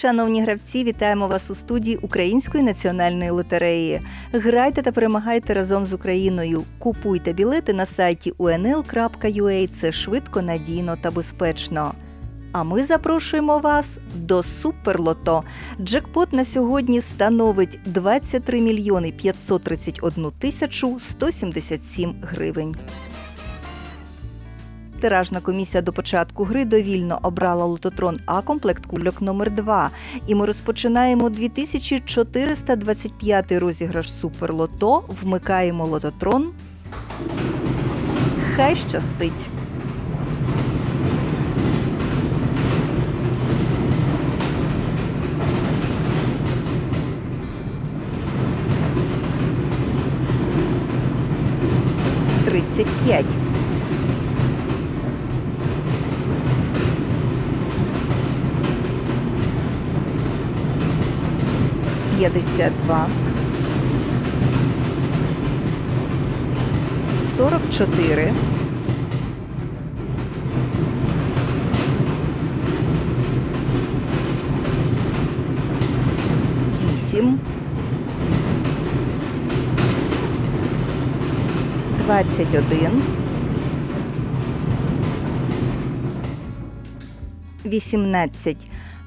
Шановні гравці, вітаємо вас у студії Української національної лотереї. Грайте та перемагайте разом з Україною. Купуйте білети на сайті unl.ua. Це швидко, надійно та безпечно. А ми запрошуємо вас до Суперлото. Джекпот на сьогодні становить 23 мільйони 531 тисячу 177 гривень. Тиражна комісія до початку гри довільно обрала лототрон А комплект кульок номер 2 І ми розпочинаємо 2425 розіграш Суперлото. Вмикаємо лототрон. Хай щастить! Тридцять п'ять. 52, 44, 8, 21, 18,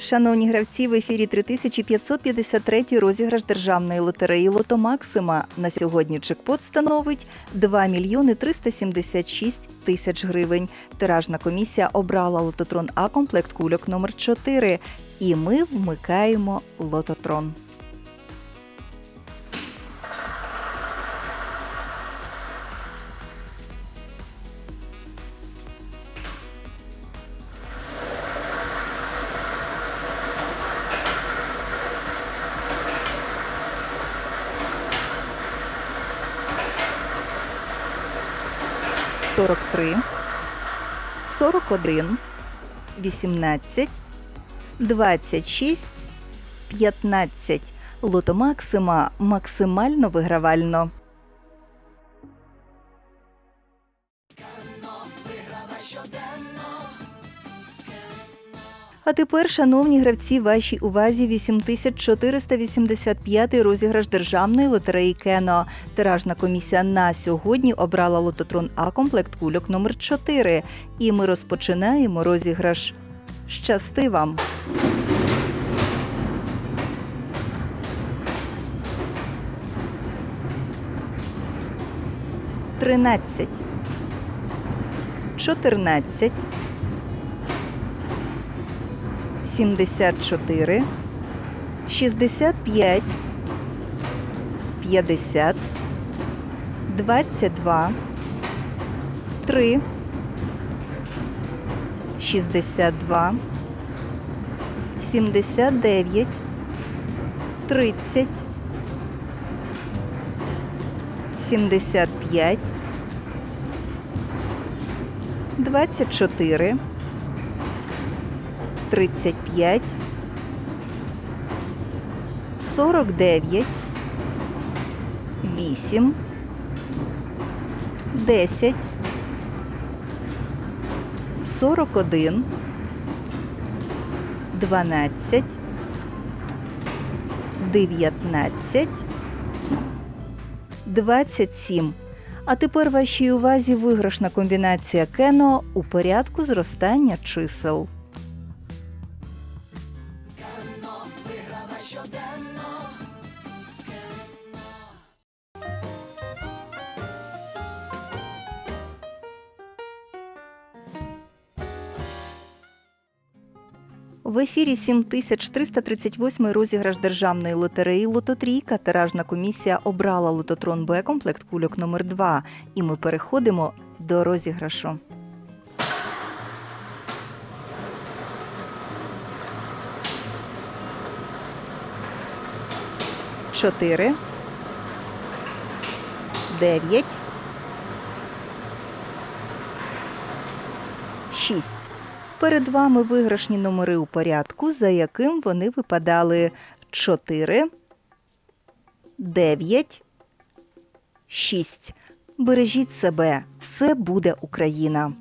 Шановні гравці, в ефірі 3553 розіграш державної лотереї Лото Максима. На сьогодні чекпот становить 2 мільйони 376 тисяч гривень. Тиражна комісія обрала лототрон А комплект кульок номер 4 І ми вмикаємо лототрон. Сорок три, сорок один, вісімнадцять, двадцять шість, п'ятнадцять. Лото Максима максимально вигравально. А тепер, шановні гравці, вашій увазі 8485 розіграш державної лотереї Кено. Тиражна комісія на сьогодні обрала лототрон А комплект кульок номер 4 І ми розпочинаємо розіграш. Щасти вам! Тринадцять. Чотирнадцять. 74, 65, 50, 22, 3, 62, 79, 30, 75, 24, 35, 49, 8, 10, 41, 12, 19, 27. А тепер вашій увазі виграшна комбінація кено у порядку зростання чисел. В ефірі 7338 розіграш державної лотереї Лототрійка. Тиражна комісія обрала лототрон Б комплект кульок номер 2 І ми переходимо до розіграшу. Чотири. Дев'ять. Шість. Перед вами виграшні номери у порядку, за яким вони випадали 4, 9, 6. Бережіть себе, все буде Україна.